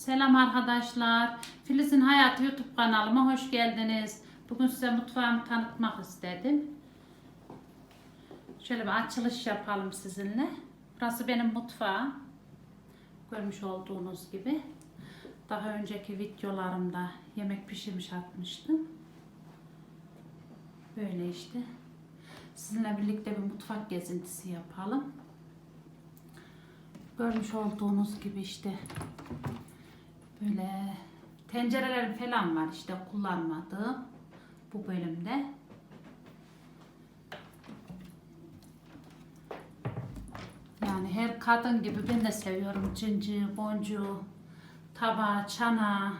Selam arkadaşlar. Filiz'in Hayatı YouTube kanalıma hoş geldiniz. Bugün size mutfağımı tanıtmak istedim. Şöyle bir açılış yapalım sizinle. Burası benim mutfağım. Görmüş olduğunuz gibi. Daha önceki videolarımda yemek pişirmiş atmıştım. Böyle işte. Sizinle birlikte bir mutfak gezintisi yapalım. Görmüş olduğunuz gibi işte böyle tencerelerim falan var işte kullanmadığım bu bölümde. Yani her kadın gibi ben de seviyorum cincir, boncuğu, tabağı, çana.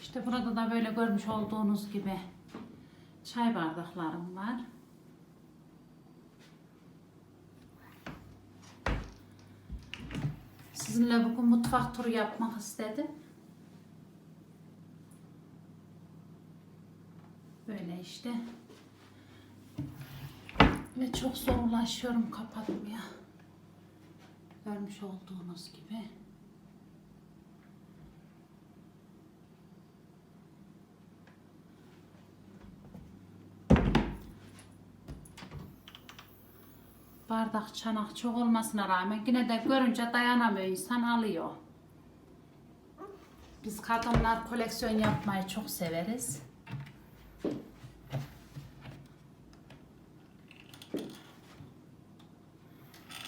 İşte burada da böyle görmüş olduğunuz gibi çay bardaklarım var. Sizinle bugün mutfak turu yapmak istedim. Böyle işte. Ve çok zorlaşıyorum kapatmaya. Görmüş olduğunuz gibi. Bardak, çanak çok olmasına rağmen yine de görünce dayanamıyor insan alıyor. Biz kadınlar koleksiyon yapmayı çok severiz.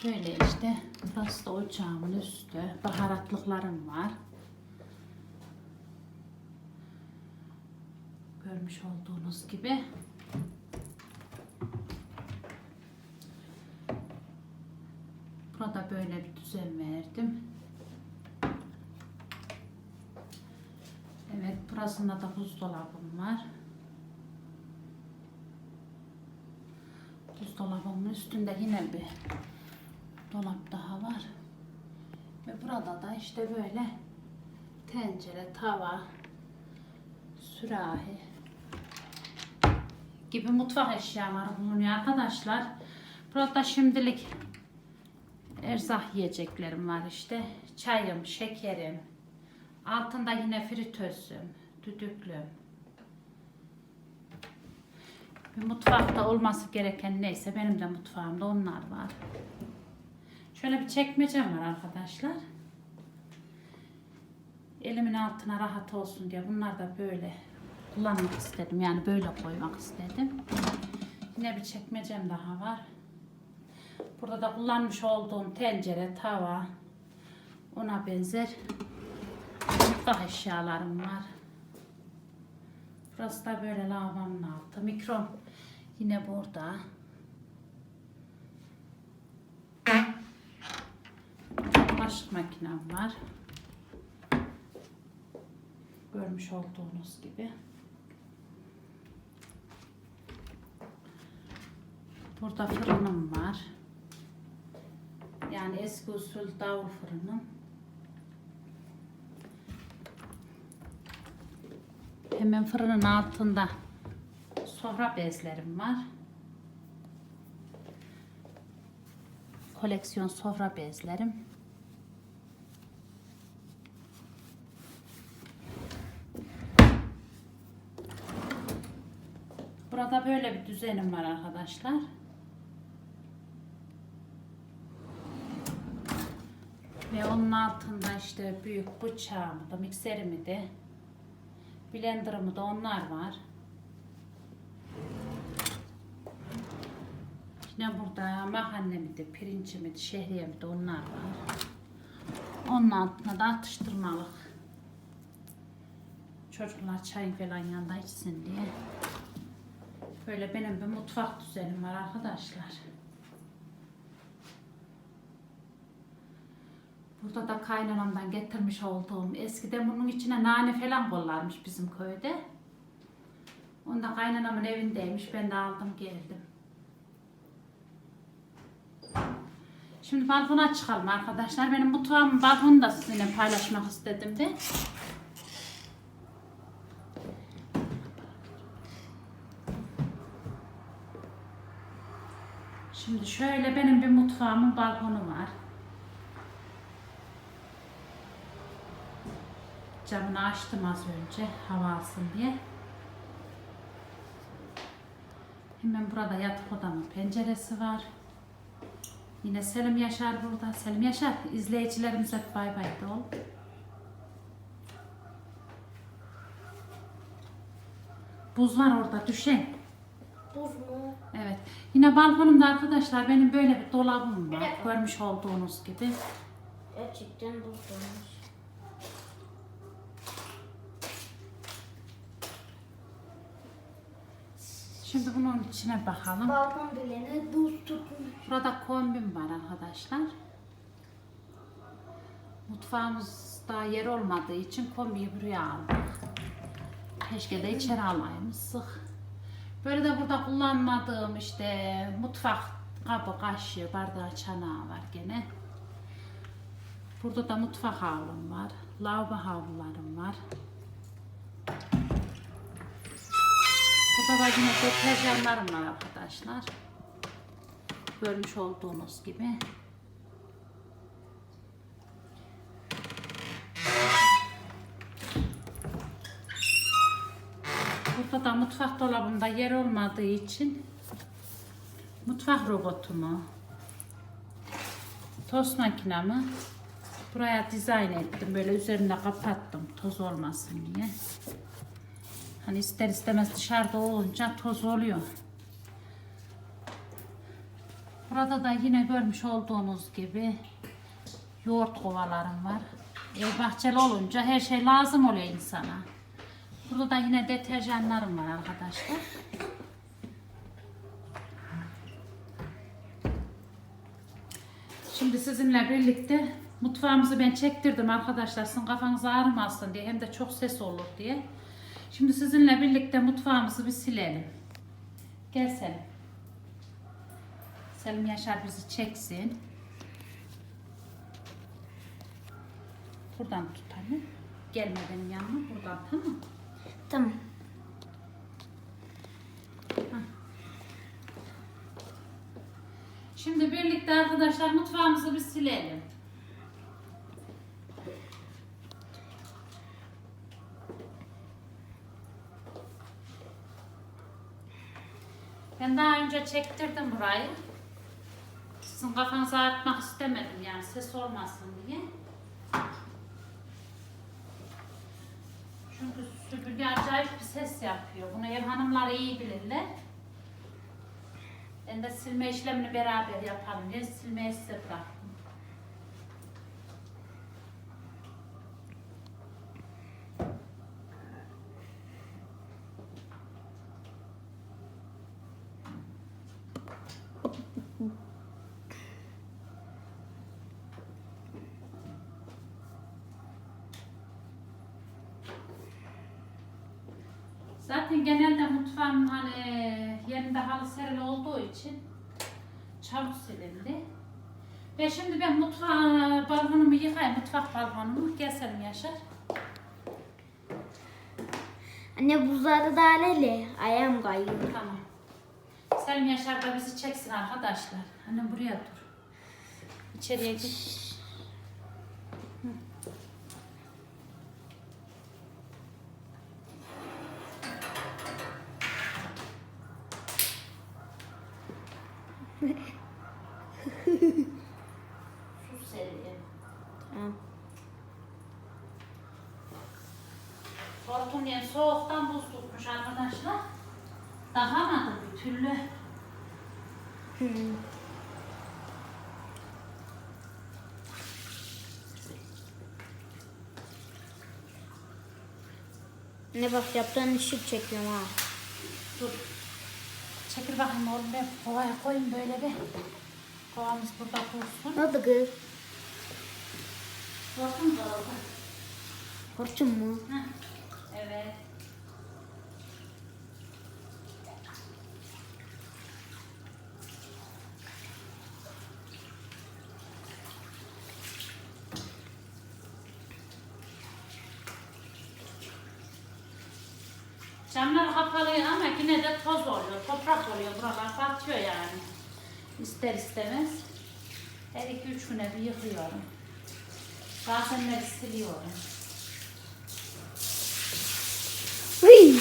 Böyle işte burası da ocağımın üstü. Baharatlıklarım var. Görmüş olduğunuz gibi. Burada böyle bir düzen verdim. Evet, burasında da buzdolabım var. Buzdolabımın üstünde yine bir dolap daha var. Ve burada da işte böyle tencere, tava, sürahi gibi mutfak eşyaları bulunuyor arkadaşlar. Burada şimdilik erzak yiyeceklerim var işte. Çayım, şekerim. Altında yine fritözüm, düdüklüm. Bir mutfakta olması gereken neyse benim de mutfağımda onlar var. Şöyle bir çekmecem var arkadaşlar. Elimin altına rahat olsun diye bunlar da böyle kullanmak istedim. Yani böyle koymak istedim. Yine bir çekmecem daha var. Burada da kullanmış olduğum tencere, tava, ona benzer mutfak eşyalarım var. Burası da böyle lavabonun altı. Mikro yine burada. Bulaşık makinem var. Görmüş olduğunuz gibi. Burada fırınım var. Yani eski usul davul fırınım. Hemen fırının altında sofra bezlerim var. Koleksiyon sofra bezlerim. Burada böyle bir düzenim var arkadaşlar. Ve onun altında işte büyük bıçağımı da mikserimi de blenderımı da onlar var. Yine burada mahallemdi, de, pirincimi de, şehriyemi de onlar var. Onun altına da atıştırmalık. Çocuklar çay falan yanında içsin diye. Böyle benim bir mutfak düzenim var arkadaşlar. Burada da kaynanamdan getirmiş olduğum eskiden bunun içine nane falan kollarmış bizim köyde. Onu da kaynanamın evindeymiş. Ben de aldım geldim. Şimdi balkona çıkalım arkadaşlar. Benim mutfağımın balkonu da sizinle paylaşmak istedim de. Şimdi şöyle benim bir mutfağımın balkonu var. Camını açtım az önce hava alsın diye. Hemen burada yatak odamın penceresi var. Yine Selim Yaşar burada. Selim Yaşar izleyicilerimize bay bay de ol. Buz var orada düşen. Buz mu? Evet. Yine balkonumda arkadaşlar benim böyle bir dolabım var. Görmüş olduğunuz gibi. Gerçekten buz olmuş. Şimdi bunun içine bakalım. Balkon bilene buz tutmuş. Burada kombim var arkadaşlar. Mutfağımızda yer olmadığı için kombiyi buraya aldık. Keşke de içeri alaymıştık. Böyle de burada kullanmadığım işte mutfak kabı, kaşığı, bardağı, çanağı var gene. Burada da mutfak havlum var. Lavabo havlularım var. Burada da yine deterjanlarım var arkadaşlar. Görmüş olduğunuz gibi. Burada da mutfak dolabımda yer olmadığı için mutfak robotumu, tost makinamı buraya dizayn ettim. Böyle üzerine kapattım toz olmasın diye. Hani ister istemez dışarıda olunca toz oluyor. Burada da yine görmüş olduğunuz gibi yoğurt kovalarım var. Ev bahçeli olunca her şey lazım oluyor insana. Burada da yine deterjanlarım var arkadaşlar. Şimdi sizinle birlikte mutfağımızı ben çektirdim arkadaşlar. Sizin kafanız ağrımasın diye hem de çok ses olur diye. Şimdi sizinle birlikte mutfağımızı bir silelim. Gel Selim. Selim Yaşar bizi çeksin. Buradan tut anne. Gelme benim yanıma. Buradan tamam mı? Tamam. Şimdi birlikte arkadaşlar mutfağımızı bir silelim. Ben daha önce çektirdim burayı. Sizin kafanızı ağrıtmak istemedim yani ses olmasın diye. Çünkü süpürge acayip bir ses yapıyor. Bunu ev hanımları iyi bilirler. Ben de silme işlemini beraber yapalım diye silmeyi size bıraktım. Zaten genelde mutfağım hani yerinde halı serili olduğu için çabuk silindi. Ve şimdi ben mutfağı balkonumu yıkayayım, mutfak balkonumu. Gel Selim Yaşar. Anne buzları da aleli. Ayağım kayıyor. Tamam. Selim Yaşar da bizi çeksin arkadaşlar. Annem buraya dur. İçeriye git. Hı. Su sereyim. Tamam. Hortum yani soğuktan buz tutmuş arkadaşlar. Dahamadı bir türlü. Ne bak yaptığın ışık çekiyorum ha. Dur. Çekil bakayım oğlum ben kovaya koyayım böyle bir. Kovamız burada dursun. Ne oldu kız? Da oldu. Hortum mu? Evet. Camlar kapalı ama yine de toz oluyor, toprak oluyor. Buralar batıyor yani. İster istemez. Her iki üç güne bir yıkıyorum. Bazenleri siliyorum. Hıy.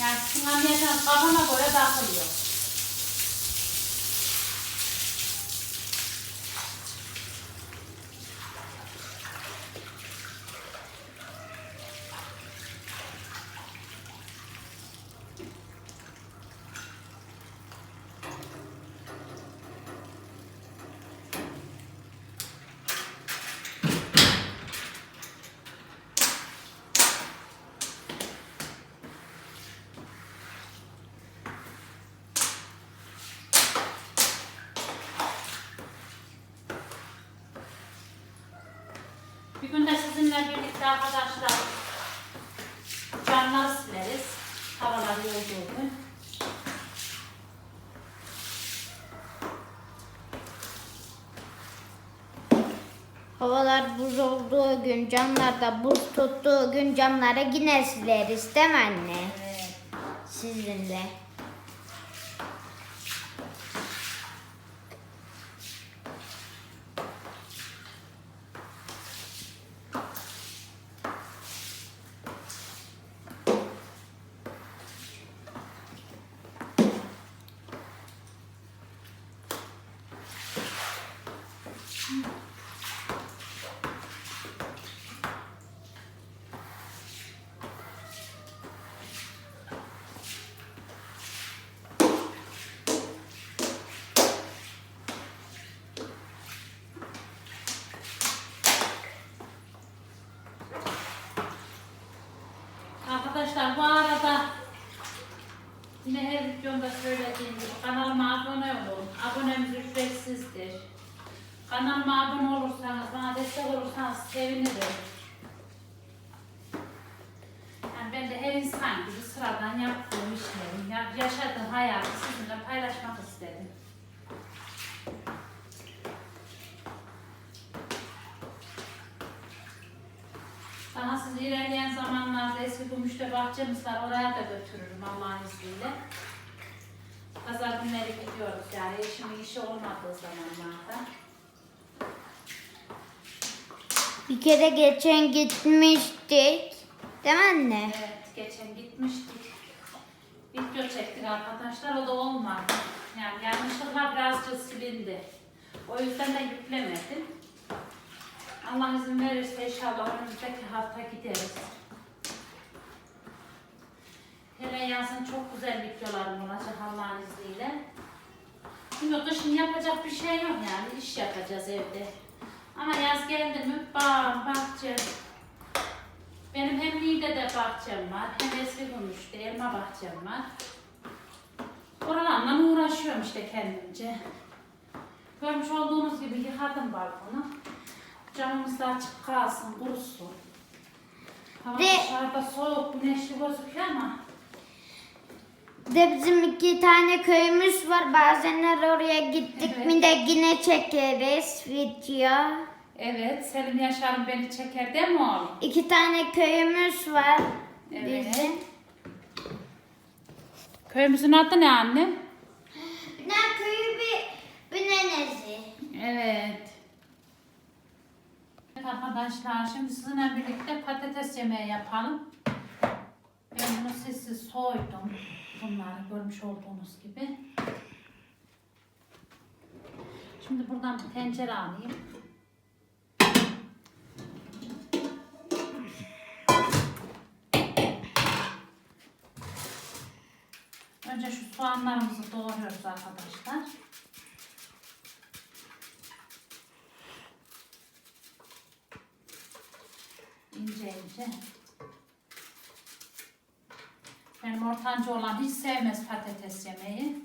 Yani sınavlayan kafana göre dağılıyor. Bir gün de sizinle birlikte arkadaşlar camları sileriz. Havalar olduğu gün. Havalar buz olduğu gün, camlarda buz tuttuğu gün camlara yine sileriz değil mi anne? Evet. Sizinle. Arkadaşlar bu arada yine her videomda söylediğim gibi kanalıma abone olun. Abonemiz ücretsizdir. Kanalıma abone olursanız, bana destek olursanız sevinirim. Yani ben de her insan gibi sıradan yaptığım işlerimi, ya- yaşadığım hayatı sizinle paylaşmak istedim. Daha sizi ilerleyen zamanlarda eski Gümüşte bahçemiz var. Oraya da götürürüm Allah'ın izniyle. Pazar günleri gidiyoruz yani eşimin işi olmadığı zamanlarda. Bir kere geçen gitmiştik. Değil mi anne? Evet geçen gitmiştik. Video çektik arkadaşlar o da olmadı. Yani yanlışlıkla birazcık silindi. O yüzden de yüklemedim. Allah izin verirse inşallah önümüzdeki hafta gideriz. Hele yazın çok güzel videolarım olacak Allah'ın izniyle. Şimdi kışın yapacak bir şey yok yani iş yapacağız evde. Ama yaz geldi mi bağ, bahçe. Benim hem Niğde'de bahçem var hem eski Gümüş'te elma bahçem var. Oralarla uğraşıyorum işte kendimce. Görmüş olduğunuz gibi yıkadım balkonu. Camımız da açık kalsın, kurusun. Hava Ve- dışarıda soğuk, güneşli gözüküyor ama De bizim iki tane köyümüz var. Bazenler oraya gittik Evet. mi de yine çekeriz video. Evet, Selim Yaşar'ın beni çeker değil mi oğlum? İki tane köyümüz var Evet. bizim. Köyümüzün adı ne annem? Ne köyü bir Bünenezi. Evet. Evet arkadaşlar şimdi sizinle birlikte patates yemeği yapalım. Ben bunu sessiz soydum. Bunları görmüş olduğunuz gibi. Şimdi buradan bir tencere alayım. Önce şu soğanlarımızı doğruyoruz arkadaşlar. İnce ince. Benim ortanca olan hiç sevmez patates yemeği.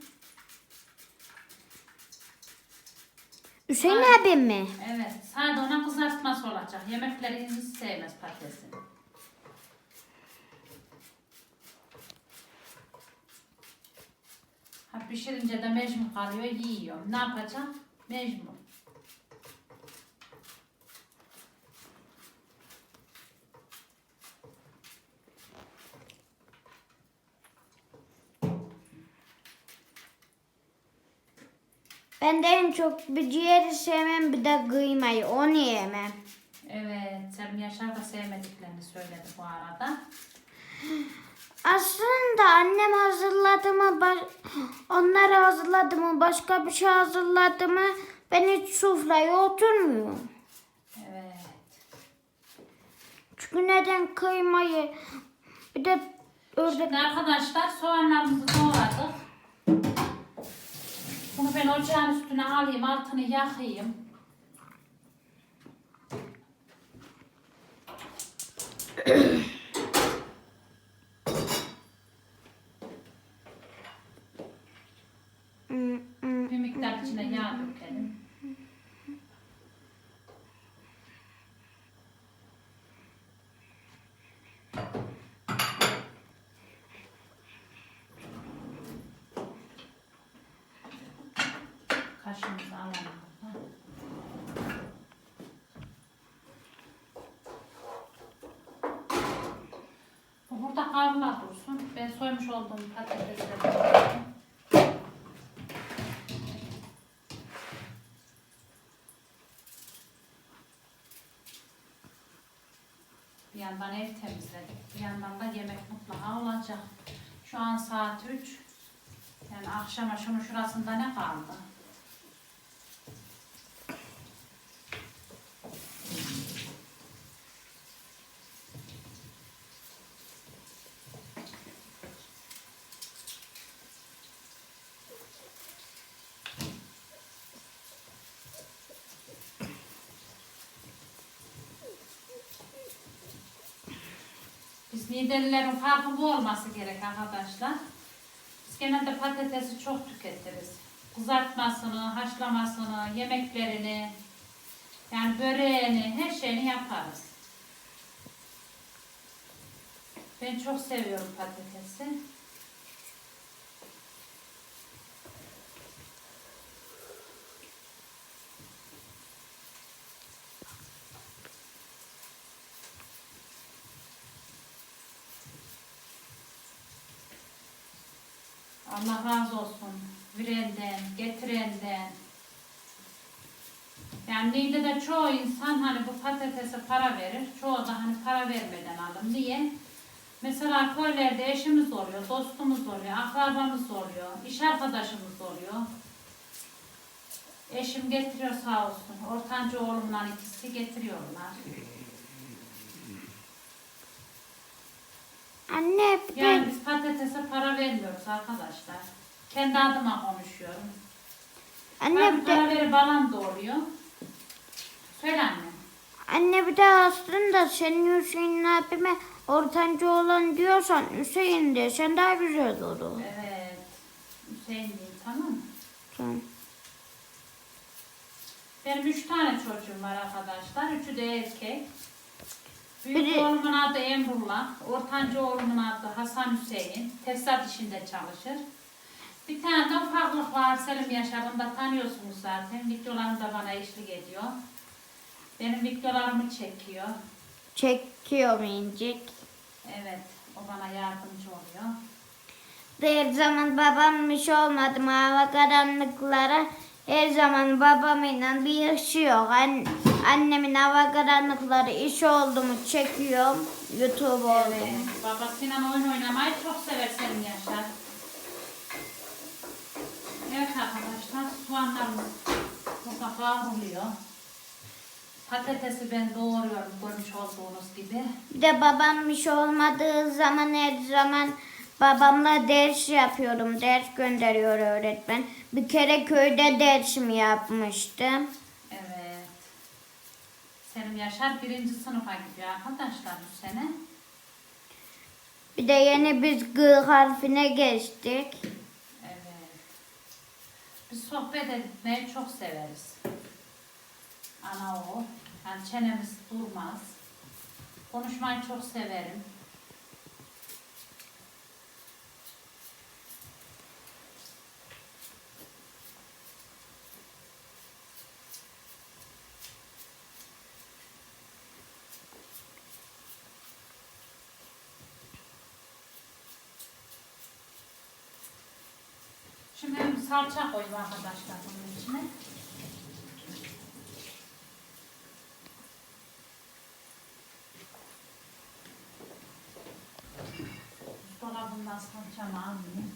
Hüseyin Ay. abi mi? Evet, sadece ona kızartması olacak. Yemekleri hiç sevmez patatesi. Ha pişirince de mecbur kalıyor, yiyor. Ne yapacağım? Mecbur. Ben de en çok bir ciğeri sevmem bir de kıymayı onu yemem. Evet, Selim Yaşar da sevmediklerini söyledi bu arada. Aslında annem hazırladı mı, baş... onları hazırladı mı, başka bir şey hazırladı mı ben hiç sufraya oturmuyorum. Evet. Çünkü neden kıymayı bir de ördek Şimdi arkadaşlar soğanlarımızı doğradık. Bunu ben ocağın üstüne alayım, altını yakayım. Hmm, hmm. Bir miktar içine yağ dökelim. Kaşığımızı alalım. Burada kavrula dursun. Ben soymuş olduğum patatesleri. Bir yandan ev temizledik. Bir yandan da yemek mutlaka olacak. Şu an saat 3. Yani akşama şunun şurasında ne kaldı? Biz Nidelilerin farkı bu olması gerek arkadaşlar. Biz genelde patatesi çok tüketiriz. Kızartmasını, haşlamasını, yemeklerini, yani böreğini, her şeyini yaparız. Ben çok seviyorum patatesi. Allah razı olsun. Virenden, getirenden. Yani Niğde de çoğu insan hani bu patatese para verir. Çoğu da hani para vermeden alır. Niye? Mesela köylerde eşimiz oluyor, dostumuz oluyor, akrabamız oluyor, iş arkadaşımız oluyor. Eşim getiriyor sağ olsun. Ortancı oğlumla ikisi getiriyorlar. Anne bir Yani de biz patatese para vermiyoruz arkadaşlar. Kendi adıma konuşuyorum. anne Ben bir para de verip alan da oluyor. Söyle anne. anne bir de aslında senin Hüseyin abime ortancı olan diyorsan Hüseyin desen daha güzel olur. Evet. Hüseyin değil tamam mı? Tamam. Benim üç tane çocuğum var arkadaşlar. Üçü de erkek. Büyük Biri- oğlumun adı Emrullah. Ortancı oğlumun adı Hasan Hüseyin. Tesisat işinde çalışır. Bir tane de ufaklık var Selim Yaşar. Onu da tanıyorsunuz zaten. Videolarında bana eşlik ediyor. Benim videolarımı çekiyor. Çekiyorum incik. Evet. O bana yardımcı oluyor. Her zaman babammış olmadım hava karanlıklara. Her zaman babamla bir yok. An- annemin hava karanlıkları iş oldu mu çekiyorum. YouTube oldu Evet. mu. Oyun oynamayı çok sever Selim Yaşar. Evet arkadaşlar soğanlarımız burada kavruluyor. Patatesi ben doğruyorum görmüş olduğunuz gibi. Bir de babammış olmadığı zaman her zaman babamla ders yapıyorum. Ders gönderiyor öğretmen. Bir kere köyde dersimi yapmıştım. Evet. Selim Yaşar birinci sınıfa gidiyor arkadaşlar bu sene. Bir de yeni biz G harfine geçtik. Evet. Biz sohbet etmeyi çok severiz. Ana o. Yani çenemiz durmaz. Konuşmayı çok severim. Şimdi salça koyayım arkadaşlar bunun içine. Dolabından salçamı alayım.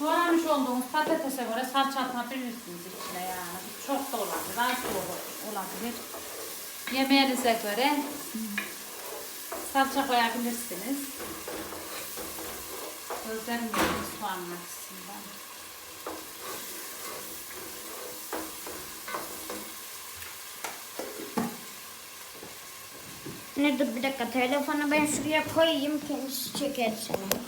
Doğramış olduğumuz patatese göre salça atabilirsiniz içine yani. Çok da olabilir, az da olabilir. Yemeğinize göre salça koyabilirsiniz. Gözlerim yandı soğan açısından. Ne dur bir dakika telefonu ben şuraya koyayım kendisi çeker seni.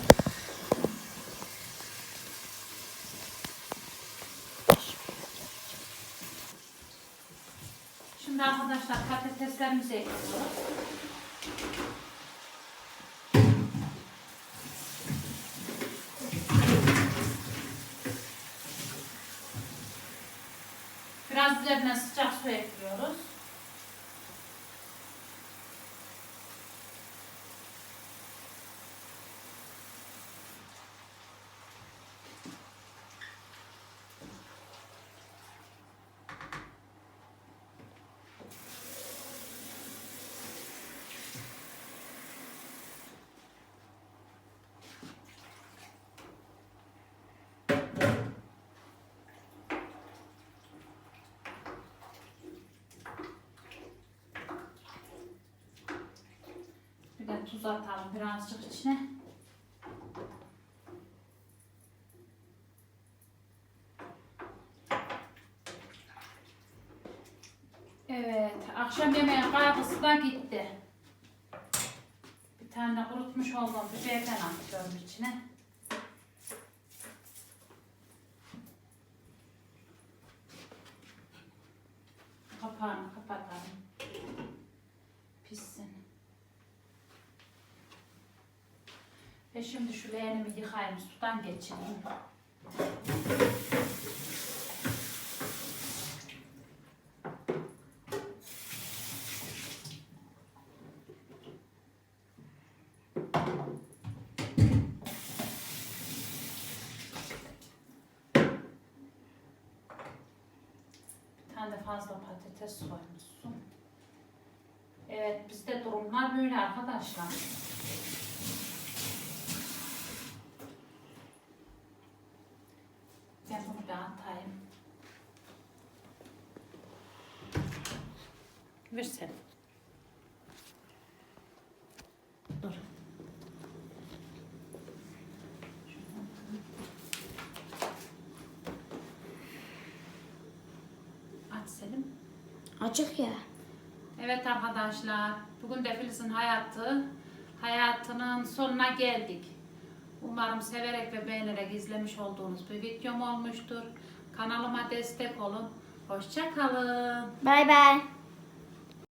Şimdi arkadaşlar seslerimizi ekliyoruz. De tuz atalım birazcık içine. Evet, akşam yemeği kaygısı da gitti. Bir tane kurutmuş olduğum biberden atıyorum içine. Kapağını kapatalım. Pişsin. Ve şimdi şu leğenimi yıkayayım, sudan geçireyim. De fazla patates soymuşsun. Evet, bizde durumlar böyle arkadaşlar. Ben bunu bir atayım. Ver sen. Dur. Aç Selim. Açık ya. Evet arkadaşlar, bugün de Filiz'in hayatı, hayatının sonuna geldik. Umarım severek ve beğenerek izlemiş olduğunuz bir videom olmuştur. Kanalıma destek olun. Hoşça kalın. Bay bay.